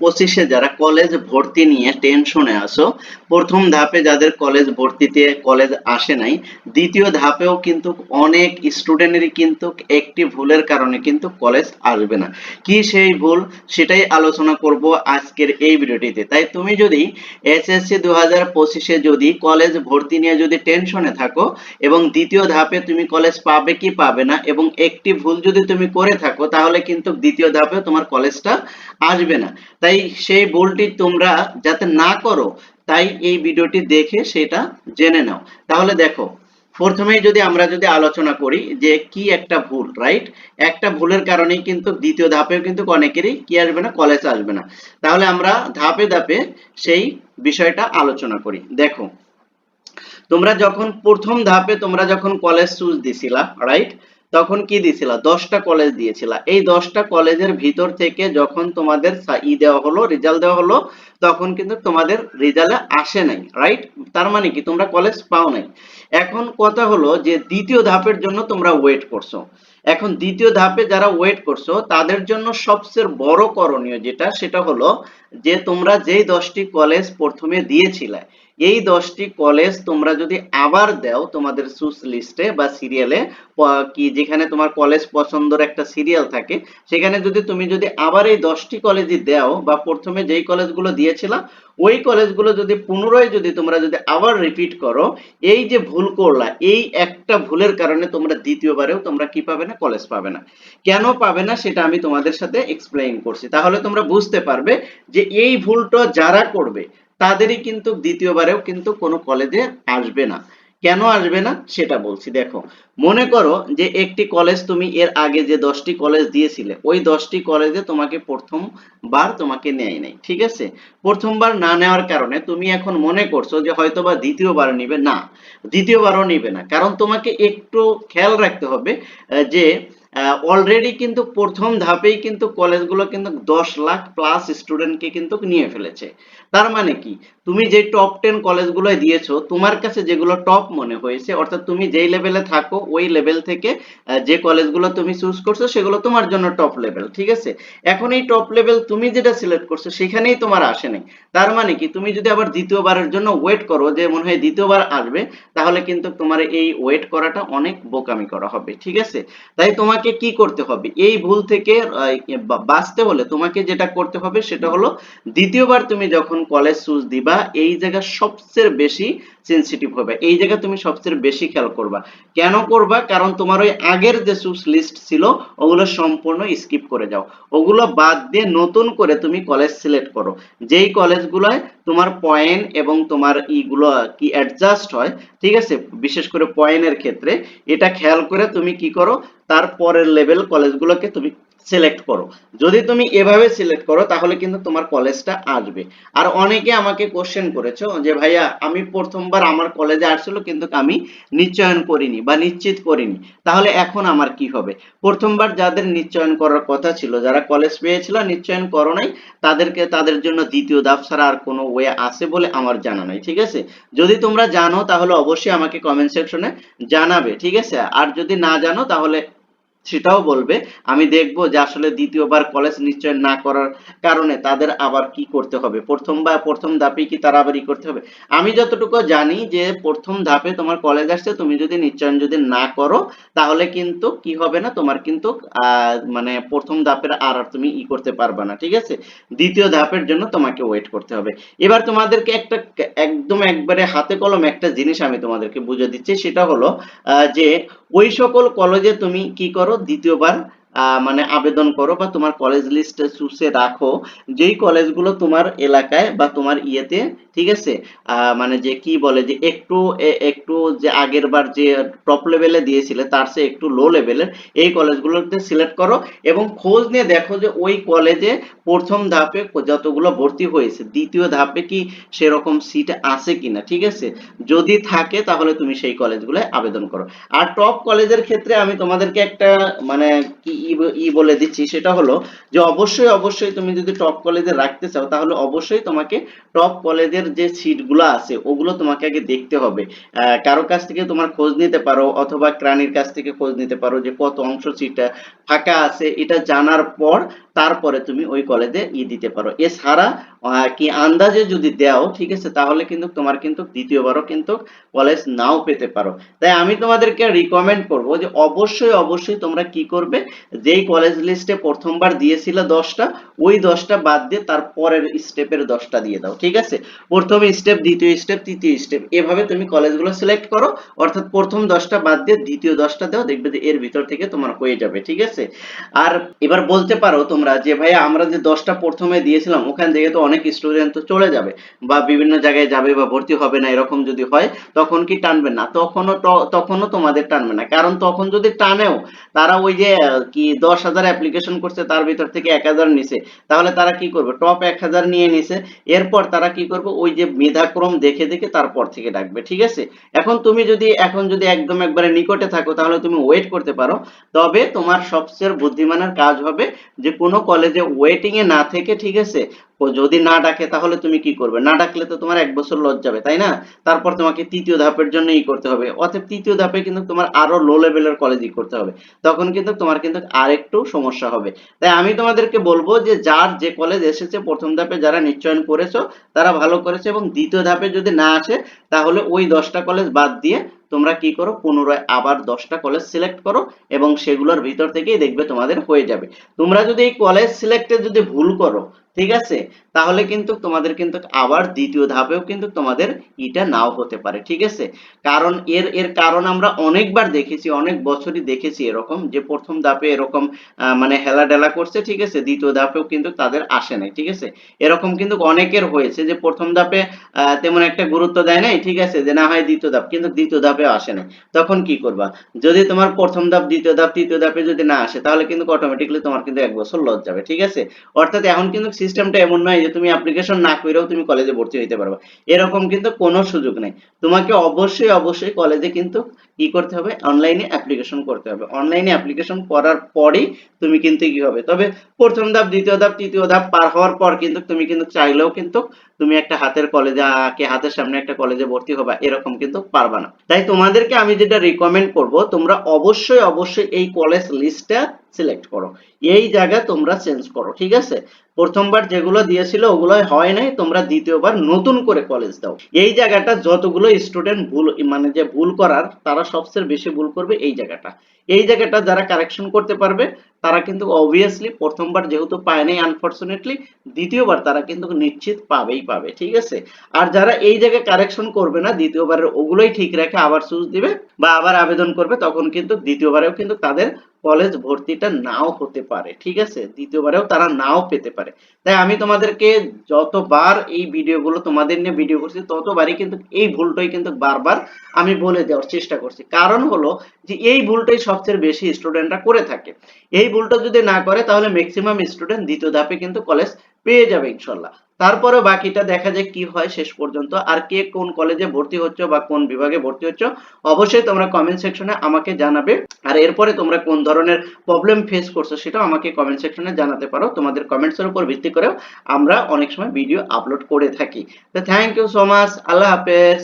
পঁচিশে যারা কলেজ ভর্তি নিয়ে টেনশনে আছো, প্রথম ধাপে যাদের কলেজ ভর্তিতে কলেজ আসে নাই, দ্বিতীয় ধাপেও কিন্তু অনেক স্টুডেন্টেরই কিন্তু একটি ভুলের কারণে কিন্তু কলেজ আসবে না। কি সেই ভুল? সেটাই আলোচনা করব আজকের এই ভিডিওটিতে। তাই তুমি যদি এসএসসি দু হাজার পঁচিশে যদি কলেজ ভর্তি নিয়ে যদি টেনশনে থাকো এবং দ্বিতীয় ধাপে তুমি কলেজ পাবে কি পাবে না এবং একটি ভুল যদি তুমি করে থাকো, তাহলে কিন্তু দ্বিতীয় ধাপে তোমার কলেজটা আসবে না। তাই সেই ভুলটি তোমরা যাতে না করো, তাই এই ভিডিওটি দেখে সেটা জেনে নাও। তাহলে দেখো, প্রথমেই যদি আমরা যদি আলোচনা করি যে কি একটা ভুল রাইট একটা ভুলের কারণেই কিন্তু দ্বিতীয় ধাপেও কিন্তু অনেকেরই কি আসবে না কলেজ আসবে না। তাহলে আমরা ধাপে ধাপে সেই বিষয়টা আলোচনা করি। দেখো, তোমরা যখন প্রথম ধাপে তোমরা যখন কলেজ চুজ দিছিলা রাইট তখন কি দিছিলা দশটা কলেজ দিয়েছিলা। এই দশটা কলেজের ভিতর থেকে যখন তোমাদের ই দেওয়া হলো রেজাল্ট দেওয়া হলো, তখন কিন্তু তোমাদের রেজাল্টে আসে নাই রাইট তার মানে কি? তোমরা কলেজ পাও নাই। এখন কথা হলো যে, দ্বিতীয় ধাপের জন্য তোমরা ওয়েট করছ। এখন দ্বিতীয় ধাপে যারা ওয়েট করছ, তাদের জন্য সবচেয়ে বড় করণীয় যেটা, সেটা হলো যে, তোমরা যেই দশটি কলেজ প্রথমে দিয়েছিলে এই দশটি কলেজ তোমরা যদি আবার দাও তোমাদের সুস লিস্টে বা সিরিয়ালে কি যেখানে তোমার কলেজ পছন্দের একটা সিরিয়াল থাকে, সেখানে যদি তুমি যদি আবার এই দশটি কলেজই দাও বা প্রথমে যেই কলেজগুলো দিয়েছিলা ওই কলেজগুলো যদি পুনরায় যদি তোমরা যদি আবার রিপিট করো, এই যে ভুল করলা, এই একটা ভুলের কারণে তোমরা দ্বিতীয়বারেও তোমরা কি পাবে না কলেজ পাবে না। কেন পাবে না সেটা আমি তোমাদের সাথে এক্সপ্লেইন করছি। তাহলে তোমরা বুঝতে পারবে যে এই ভুলটা যারা করবে তাদেরই কিন্তু দ্বিতীয়বারেও কিন্তু কোনো কলেজে আসবে না। কেন আসবে না? সেটা বলছি। দেখো, মনে করো যে একটি কলেজ তুমি এর আগে যে দশটি কলেজ দিয়েছিলে, ওই দশটি কলেজে তোমাকে প্রথমবার তোমাকে নেয় নাই, ঠিক আছে? প্রথমবার না নেওয়ার কারণে তুমি এখন মনে করছ যে হয়তোবা দ্বিতীয়বার নিবে। না, দ্বিতীয়বারও নিবে না। কারণ তোমাকে একটু খেয়াল রাখতে হবে যে অলরেডি কিন্তু প্রথম ধাপেই কিন্তু কলেজগুলো কিন্তু দশ লাখ প্লাস স্টুডেন্টকে কিন্তু নিয়ে ফেলেছে। তার মানে কি? তুমি যে টপ টেন কলেজগুলো দিয়েছ, তোমার কাছে যেগুলো টপ মনে হয়েছে, অর্থাৎ তুমি যেই লেভেলে থাকো, ওই লেভেল থেকে যে কলেজগুলো তুমি চুজ করছ, সেগুলো তোমার জন্য টপ লেভেল ঠিক আছে? এখন এই টপ লেভেল তুমি যেটা সিলেক্ট করছ, সেখানেই তোমার আসে নাই। তার মানে কি? তুমি যদি আবার দ্বিতীয়বারের জন্য ওয়েট করো, যে মনে হয় দ্বিতীয়বার আসবে, তাহলে কিন্তু তোমার এই ওয়েট করাটা অনেক বোকামি করা হবে, ঠিক আছে? তাই তোমাকে কি করতে হবে? এই ভুল থেকে বাঁচতে হলে তোমাকে যেটা করতে হবে সেটা হলো দ্বিতীয়বার তুমি যখন কলেজ চুজ দিবা, এই জায়গা সবচেয়ে বেশি সেনসিটিভ হবে। এই জায়গায় তুমি সবচেয়ে বেশি খেয়াল করবা। কেন করবা? কারণ তোমার ওই আগের যে চুজ লিস্ট ছিল, ওগুলো সম্পূর্ণ স্কিপ করে যাও। ওগুলো বাদ দিয়ে নতুন করে তুমি কলেজ সিলেক্ট করো। যেই কলেজগুলোয় তোমার পয়েন্ট এবং তোমার ইগুলো কি অ্যাডজাস্ট হয়, ঠিক আছে? বিশেষ করে পয়েন্টের ক্ষেত্রে, এটা খেয়াল করে তুমি কি করো? তারপরের লেভেল কলেজগুলোকে তুমি সিলেক্ট করো। যদি তুমি এভাবে সিলেক্ট করো, তাহলে কিন্তু তোমার কলেজটা আসবে। আর অনেকে আমাকে কোশ্চেন করেছ যে, ভাইয়া, আমি প্রথমবার আমার কলেজে আসছিল, কিন্তু আমি নিশ্চয়ন করিনি বা নিশ্চিত করিনি। তাহলে এখন আমার কি হবে? প্রথমবার যাদের নিশ্চয়ন করার কথা ছিল, যারা কলেজ পেয়েছিল, নিশ্চয়ন করো নাই, তাদেরকে তাদের জন্য দ্বিতীয় ধাপ ছাড়া আর কোনো ওয়ে আছে বলে আমার জানা নাই, ঠিক আছে? যদি তোমরা জানো, তাহলে অবশ্যই আমাকে কমেন্ট সেকশনে জানাবে, ঠিক আছে? আর যদি না জানো, তাহলে সেটাও বলবে। আমি দেখব যে আসলে দ্বিতীয়বার কলেজ নিশ্চয় না করার কারণে তাদের আবার কি করতে হবে। প্রথম বা প্রথম ধাপে কি তারা আবার করতে হবে? আমি যতটুকু জানি যে প্রথম ধাপে তোমার কলেজ আসছে, তুমি যদি নিশ্চয়ন যদি না করো, তাহলে কিন্তু কি হবে না? তোমার কিন্তু মানে প্রথম ধাপের আর আর তুমি ই করতে পারবে না, ঠিক আছে? দ্বিতীয় ধাপের জন্য তোমাকে ওয়েট করতে হবে। এবার তোমাদেরকে একটা একদম একবারে হাতে কলম একটা জিনিস আমি তোমাদেরকে বুঝে দিচ্ছি, সেটা হলো যে ওই সকল কলেজে তুমি কি করো? দ্বিতীয়বার মানে আবেদন করো বা তোমার কলেজ লিস্টে চুষে রাখো যেই কলেজগুলো তোমার এলাকায় বা তোমার ইয়েতে ঠিক আছে? মানে যে কি বলে যে একটু একটু যে আগের বার যে টপ লেভেলে দিয়েছিলে, তার চেয়ে একটু লো লেভেলের এই কলেজগুলোতে সিলেক্ট করো এবং খোঁজ নিয়ে দেখো যে ওই কলেজে প্রথম ধাপে যতগুলো ভর্তি হয়েছে, দ্বিতীয় ধাপে কি সেরকম সিট আছে কিনা, ঠিক আছে? যদি থাকে তাহলে তুমি সেই কলেজগুলোয় আবেদন করো। আর টপ কলেজের ক্ষেত্রে আমি তোমাদেরকে একটা মানে কি, ই বলে দিচ্ছি, সেটা হলো যে অবশ্যই অবশ্যই তুমি যদি টপ কলেজে রাখতে চাও, তাহলে অবশ্যই তোমাকে টপ কলেজের কলেজের যে সিটগুলো আছে, ওগুলো তোমাকে আগে দেখতে হবে। কারও কাছ থেকে তোমার খোঁজ নিতে পারো অথবা ক্রানির কাছ থেকে খোঁজ নিতে পারো যে কত অংশ সিটটা ফাঁকা আছে। এটা জানার পর তারপরে তুমি ওই কলেজে ই দিতে পারো। এছাড়া কি আন্দাজে যদি দাও, ঠিক আছে, তাহলে কিন্তু তোমার কিন্তু দ্বিতীয়বারও কিন্তু কলেজ নাও পেতে পারো। তাই আমি তোমাদেরকে রিকমেন্ড করব যে অবশ্যই অবশ্যই তোমরা কি করবে, যেই কলেজ লিস্টে প্রথমবার দিয়েছিল দশটা, ওই দশটা বাদ দিয়ে তার পরের স্টেপের দশটা দিয়ে দাও, ঠিক আছে? প্রথম স্টেপ দ্বিতীয় স্টেপ তৃতীয় স্টেপ এভাবে তুমি কলেজগুলো সিলেক্ট করো, অর্থাৎ প্রথম দশটা বাদ দিয়ে দ্বিতীয় দশটা দাও, দেখবে যে এর ভিতর থেকে তোমার হয়ে যাবে, ঠিক আছে? আর এবার বলতে পারো তোমরা যে ভাই আমরা যে দশটা প্রথমে দিয়েছিলাম, ওখান থেকে তো অনেক স্টুডেন্ট তো চলে যাবে বা বিভিন্ন জায়গায় যাবে বা ভর্তি হবে না, এরকম যদি হয়, তখন কি টানবে না? তখনও তখনও তোমাদের টানবে না। কারণ তখন যদি টানেও, তারা ওই যে, কি দশ হাজার অ্যাপ্লিকেশন করছে, তার ভিতর থেকে এক হাজার নিছে, তাহলে তারা কি করবে? টপ এক হাজার নিয়ে নিছে, এরপর তারা কি করবে? ওই যে মেধাক্রম দেখে দেখে তারপর থেকে ডাকবে, ঠিক আছে? এখন তুমি যদি, এখন যদি একদম একবারে নিকটে থাকো, তাহলে তুমি ওয়েট করতে পারো। তবে তোমার সবচেয়ে বুদ্ধিমানের কাজ হবে যে, কোনো কলেজে ওয়েটিং এ না থেকে, ঠিক আছে ও যদি না ডাকে তাহলে তুমি কি করবে? না ডাকলে তো তোমার এক বছর লস যাবে তাই না? তারপর তোমাকে তৃতীয় ধাপের জন্য ই করতে হবে। অর্থাৎ তৃতীয় ধাপে কিন্তু তোমার আরও লো লেভেলের কলেজই করতে হবে। তখন কিন্তু তোমার কিন্তু আরেকটু সমস্যা হবে। তাই আমি তোমাদেরকে বলব যে যার যে কলেজ এসেছে, প্রথম ধাপে যারা নিশ্চয়ন করেছ, তারা ভালো করেছে এবং দ্বিতীয় ধাপে যদি না আসে, তাহলে ওই দশটা কলেজ বাদ দিয়ে তোমরা কি করো? পুনরায় আবার দশটা কলেজ সিলেক্ট করো এবং সেগুলোর ভিতর থেকেই দেখবে তোমাদের হয়ে যাবে। তোমরা যদি এই কলেজ সিলেক্টে যদি ভুল করো ঠিক আছে? তাহলে কিন্তু তোমাদের কিন্তু আবার দ্বিতীয় ধাপেও কিন্তু তোমাদের ইটা নাও হতে পারে, ঠিক আছে? কারণ এর এর কারণ আমরা অনেকবার দেখেছি, অনেক বছরই দেখেছি এরকম যে প্রথম ধাপে এরকম মানে হেলা ডেলা করছে, ঠিক আছে? দ্বিতীয় ধাপেও কিন্তু তাদের আসে নাই, ঠিক আছে? এরকম কিন্তু অনেকের হয়েছে যে প্রথম ধাপে তেমন একটা গুরুত্ব দেয় নাই, ঠিক আছে? যে না হয় দ্বিতীয় ধাপ, কিন্তু দ্বিতীয় ধাপে আসে নাই। তখন কি করবা? যদি তোমার প্রথম ধাপ, দ্বিতীয় ধাপ, তৃতীয় ধাপে যদি না আসে, তাহলে কিন্তু অটোমেটিকলি তোমার কিন্তু এক বছর লস যাবে, ঠিক আছে? অর্থাৎ এখন কিন্তু সিস্টেমটা এমন নয় যে তুমি অ্যাপ্লিকেশন না করেও তুমি কলেজে ভর্তি হইতে পারবে। এরকম কিন্তু কোনো সুযোগ নেই। তোমাকে অবশ্যই অবশ্যই কলেজে কিন্তু কি করতে হবে অনলাইনে অ্যাপ্লিকেশন করতে হবে। অনলাইনে অ্যাপ্লিকেশন করার পরেই তুমি কিন্তু কি হবে। তবে প্রথম ধাপ, দ্বিতীয় ধাপ, তৃতীয় ধাপ পার হওয়ার পর কিন্তু তুমি কিন্তু চাইলেও কিন্তু তুমি একটা হাতের কলেজে কে হাতের সামনে একটা কলেজে ভর্তি হবা, এরকম কিন্তু পারবা না। তাই তোমাদেরকে আমি যেটা রিকমেন্ড করব, তোমরা অবশ্যই অবশ্যই এই কলেজ লিস্টটা সিলেক্ট করো। এই জায়গা তোমরা চেঞ্জ করো, ঠিক আছে? প্রথমবার যেগুলো দিয়েছিল ওগুলো হয় নাই, তোমরা দ্বিতীয়বার নতুন করে কলেজ দাও। এই জায়গাটা যতগুলো স্টুডেন্ট ভুল মানে যে ভুল করার, তারা সবচেয়ে বেশি ভুল করবে এই জায়গাটা। এই জায়গাটা যারা কারেকশন করতে পারবে তারা কিন্তু অবভিয়াসলি প্রথমবার যেহেতু পায়নি আনফরচুনেটলি দ্বিতীয়বার তারা কিন্তু নিশ্চিত পাবেই পাবে, ঠিক আছে? আর যারা এই জায়গায় কারেকশন করবে না, দ্বিতীয়বারের ওগুলোই ঠিক রেখে আবার চুজ দিবে বা আবার আবেদন করবে, তখন কিন্তু দ্বিতীয়বারেও কিন্তু তাদের কলেজ ভর্তিটা নাও হতে পারে, ঠিক আছে? দ্বিতীয়বারেও তারা নাও পেতে পারে। তাই আমি তোমাদেরকে যতবার এই ভিডিওগুলো তোমাদের নিয়ে ভিডিও করছি, ততবারই কিন্তু এই ভুলটাই কিন্তু বারবার আমি বলে দেওয়ার চেষ্টা করছি। কারণ হলো যে এই ভুলটাই সবচেয়ে বেশি স্টুডেন্টরা করে থাকে। এই ভুলটা যদি না করে, তাহলে ম্যাক্সিমাম স্টুডেন্ট দ্বিতীয় ধাপে কিন্তু কলেজ পেয়ে যাবে ইনশাল্লাহ। তারপরে বাকিটা দেখা যায় কি হয় শেষ পর্যন্ত, আর কে কোন কলেজে ভর্তি হচ্ছে বা কোন বিভাগে ভর্তি হচ্ছে, অবশ্যই তোমরা কমেন্ট সেকশনে আমাকে জানাবে। আর এরপরে তোমরা কোন ধরনের প্রবলেম ফেস করছ সেটাও আমাকে কমেন্ট সেকশনে জানাতে পারো। তোমাদের কমেন্টসের উপর ভিত্তি করেও আমরা অনেক সময় ভিডিও আপলোড করে থাকি। তো থ্যাংক ইউ সো মাচ আল্লাহ হাফেজ।